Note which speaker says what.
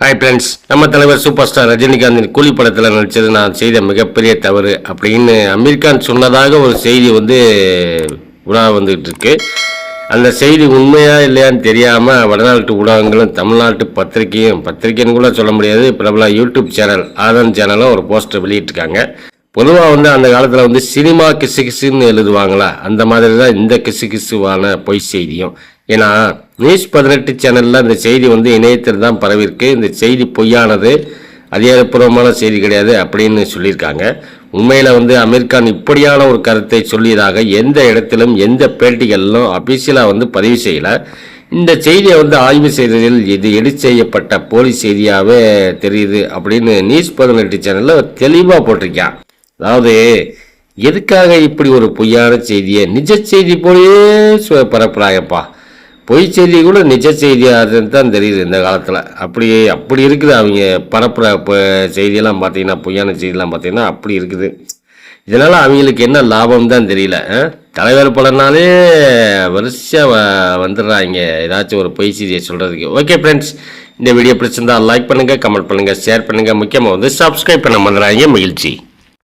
Speaker 1: Hi friends நம்ம தலைவர் super star ரஜினிகாந்தின் கூலி படத்தில் நடித்தது நான் செய்த மிகப்பெரிய தவறு அப்படின்னு அமீர் கான் சொன்னதாக ஒரு செய்தி வந்து உலா வந்துகிட்டு இருக்கு அந்த செய்தி உண்மையா இல்லையான்னு தெரியாமல் வடநாட்டு ஊடகங்களும் தமிழ்நாட்டு பத்திரிகையும் பத்திரிகைன்னு கூட சொல்ல முடியாது. பிரபல யூடியூப் சேனல் ஆதன் சேனலும் ஒரு போஸ்டர் வெளியிட்டிருக்காங்க. பொதுவாக வந்து அந்த காலத்தில் வந்து சினிமா கிசு கிசுன்னு எழுதுவாங்களா? அந்த மாதிரி தான் இந்த கிசு கிசுவான பொய் செய்தியும். ஏன்னா நியூஸ் பதினெட்டு சேனலில் இந்த செய்தி வந்து இணையத்தில் தான் பரவிருக்கு இந்த செய்தி பொய்யானது அதிகாரப்பூர்வமான செய்தி கிடையாது அப்படின்னு சொல்லியிருக்காங்க. உண்மையில் வந்து அமீர்கான் இப்படியான ஒரு கருத்தை சொல்லியதாக எந்த இடத்திலும் எந்த பேட்டிகளிலும் அபிஷியலாக வந்து பதிவு செய்யலை. இந்த செய்தியை வந்து ஆய்வு செய்ததில் இது எடிட் செய்யப்பட்ட போலி செய்தியாகவே தெரியுது அப்படின்னு நியூஸ் பதினெட்டு சேனலில் தெளிவாக போட்டிருக்கான். அதாவது எதுக்காக இப்படி ஒரு பொய்யான செய்தியை நிஜ செய்தி போலயே சு- பரப்புறாங்கப்பா பொய் செய்தி கூட நிஜ செய்தியாக தான் தெரியுது இந்த காலத்தில். அப்படி அப்படி இருக்குது அவங்க பரப்புகிற இப்போ செய்தியெல்லாம் பார்த்தீங்கன்னா பொய்யான செய்தியெல்லாம் பார்த்தீங்கன்னா அப்படி இருக்குது. இதனால் அவங்களுக்கு என்ன லாபம் தான் தெரியல தலைவர் பலனாலே வருஷம் வ வந்துடுறாங்க. ஏதாச்சும் ஒரு பொய் செய்தியை சொல்கிறதுக்கு ஓகே ஃப்ரெண்ட்ஸ் இந்த வீடியோ பிடிச்சிருந்தால் லைக் பண்ணுங்கள் கமெண்ட் பண்ணுங்கள் ஷேர் பண்ணுங்கள் முக்கியமாக வந்து சப்ஸ்கிரைப் பண்ண மறந்துடாதீங்க. மகிழ்ச்சி.